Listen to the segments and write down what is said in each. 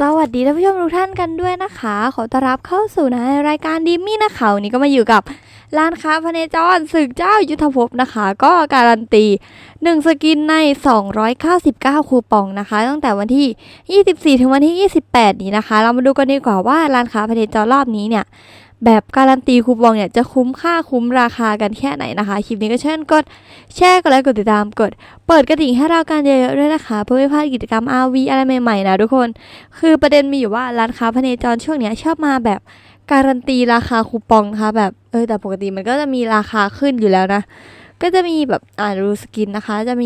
สวัสดีท่านผู้ชมทุกท่านกันด้วยนะคะ ขอต้อนรับเข้าสู่ในรายการดิมมี่นะคะวันนี้ก็มาอยู่กับร้านค้าพเนจรศึกเจ้ายุทธภพนะคะ ก็การันตี 1 สกินใน 299 คูปองนะคะ ตั้งแต่วันที่ 24 ถึงวันที่ 28 นี้นะคะ เรามาดูกันดีกว่าว่าร้านค้าพเนจรรอบนี้เนี่ย แบบการันตีคูปองเนี่ยจะคุ้มค่าคุ้มราคากันแค่ไหนนะคะ คลิปนี้ก็เช่นกดแชร์กดไลค์กดติดตามกด เปิดกระดิ่งให้เรากันเยอะๆด้วยนะคะ เพื่อไม่พลาดกิจกรรม RV อะไรใหม่ๆนะทุกคน คือประเด็นมีอยู่ว่าร้านค้าพเนจรช่วงเนี้ยชอบมาแบบการันตีราคาคูปองนะคะแบบเออแต่ปกติมันก็จะมีราคาขึ้นอยู่แล้วนะ ก็จะมีแบบอ่ารูสกินนะคะ จะมี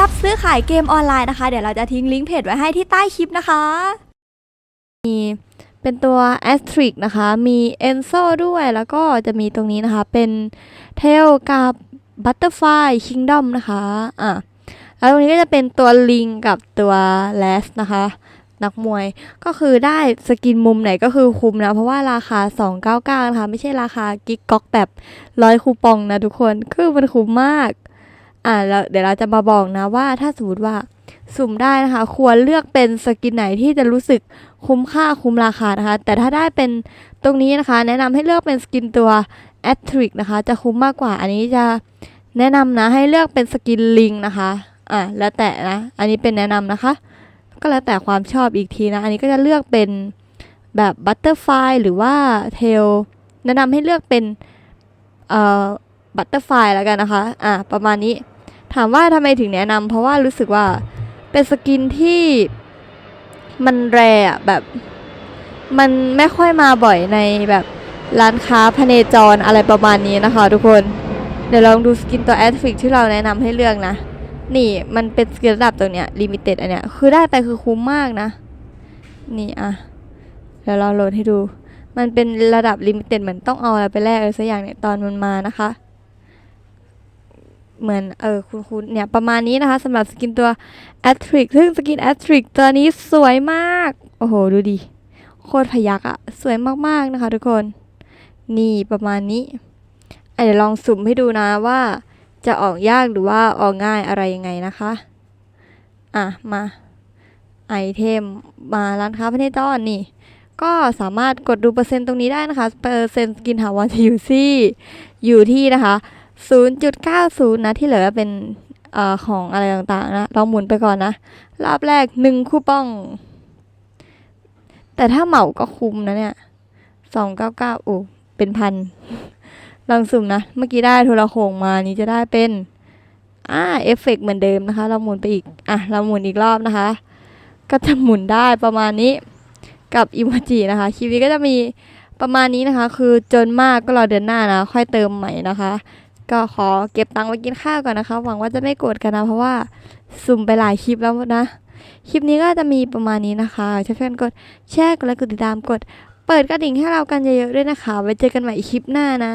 รับซื้อขายเกมออนไลน์นะคะ เดี๋ยวเราจะทิ้งลิงก์เพจไว้ให้ที่ใต้คลิปนะคะ มีเป็นตัว a s t r i c นะคะ มี Enzo ด้วยแล้วก็จะมีตรงนี้นะคะ เป็น Tail กับ Butterfly Kingdom นะคะอะแล้วตรงนี้ก็จะเป็นตัวลิงกับตัว l a s นะคะ นักมวยก็คือได้สกินมุมไหนก็คือคุ้มนะ เพราะว่าราคา 299 นะคะ ไม่ใช่ราคากิ๊กก๊อกแบบร้อยคูปองนะทุกคน คือมันคุ้มมาก อ่าแล้วเดี๋ยวเราจะมาบอกนะว่าถ้าสมมติว่าสุ่มได้นะคะ ควรเลือกเป็นสกินไหนที่จะรู้สึกคุ้มค่าคุ้มราคานะคะ แต่ถ้าได้เป็นตรงนี้นะคะ แนะนำให้เลือกเป็นสกินตัว a t r i c นะคะ จะคุ้มมากกว่า อันนี้จะแนะนำนะให้เลือกเป็นสกินลิงนะคะอ่าแล้วแต่นะ อันนี้เป็นแนะนำนะคะ ก็แล้วแต่ความชอบอีกทีนะ อันนี้ก็จะเลือกเป็นแบบบัตเตอร์ไฟหรือว่าเทลแนะนำให้เลือกเป็นเอ่อบัตเตอร์ไฟแล้วกันนะคะ อ่าประมาณนี้ ถามว่าทำไมถึงแนะนำเพราะว่ารู้สึกว่าเป็นสกินที่มันแรอะแบบมันไม่ค่อยมาบ่อยในแบบร้านค้าพเนจรอะไรประมาณนี้นะคะทุกคน เดี๋ยวลองดูสกินตัวแอดฟิกที่เราแนะนำให้เลือกนะ นี่มันเป็นสกินระดับตรงเนี้ยลิมิเต็ดอันเนี้ยคือได้ไปคือคุ้มมากนะ นี่อะเดี๋ยวเราโหลดให้ดู มันเป็นระดับลิมิเต็ดเหมือนต้องเอาอะไรไปแลกอะไรสักอย่างเนี่ยตอนมันมานะคะ เหมือนเออคุณคุณเนี่ยประมาณนี้นะคะสำหรับสกินตัว a t r i c ซึ่งสกิน a t r i c ตัวนี้สวยมาก โอ้โห ดูดิ โคตรพยักอะสวยมากๆนะคะทุกคน นี่ประมาณนี้เดี๋ยวลองสุ่มให้ดูนะว่าจะออกยากหรือว่าออกง่ายอะไรยังไงนะคะ อะ มาไอเทมมาร้านค้าพเนจรนี่ ก็สามารถกดดูเปอร์เซ็นต์ตรงนี้ได้นะคะ เปอร์เซ็นต์สกินถาวรจะอยู่ที่อยู่ที่นะคะ 0.90 นะที่เหลือเป็นอของอะไรต่างๆนะลองหมุนไปก่อนนะรอบแรก1คูปอง แต่ถ้าเหมาก็คุ้มนะเนี่ย299โอ้เป็นพันลองสุ่มนะ เมื่อกี้ได้โทรโขงมานี้จะได้เป็นอ่าเอฟเฟกต์เหมือนเดิมนะคะ เราหมุนไปอีก อะ เราหมุนอีกรอบนะคะ ก็จะหมุนได้ประมาณนี้กับอิโมจินะคะ คลิปนี้ก็จะมีประมาณนี้นะคะ คือจนมากก็รอเดือนหน้านะ ค่อยเติมใหม่นะคะ ก็ขอเก็บตังค์ไว้กินข้าวก่อนนะคะ หวังว่าจะไม่โกรธกันนะ เพราะว่าสุ่มไปหลายคลิปแล้วนะ คลิปนี้ก็จะมีประมาณนี้นะคะช่วยเพื่อนกดแชร์กดไลค์กดติดตามกด เปิดกระดิ่งให้เรากันเยอะๆด้วยนะคะ ไว้เจอกันใหม่คลิปหน้านะ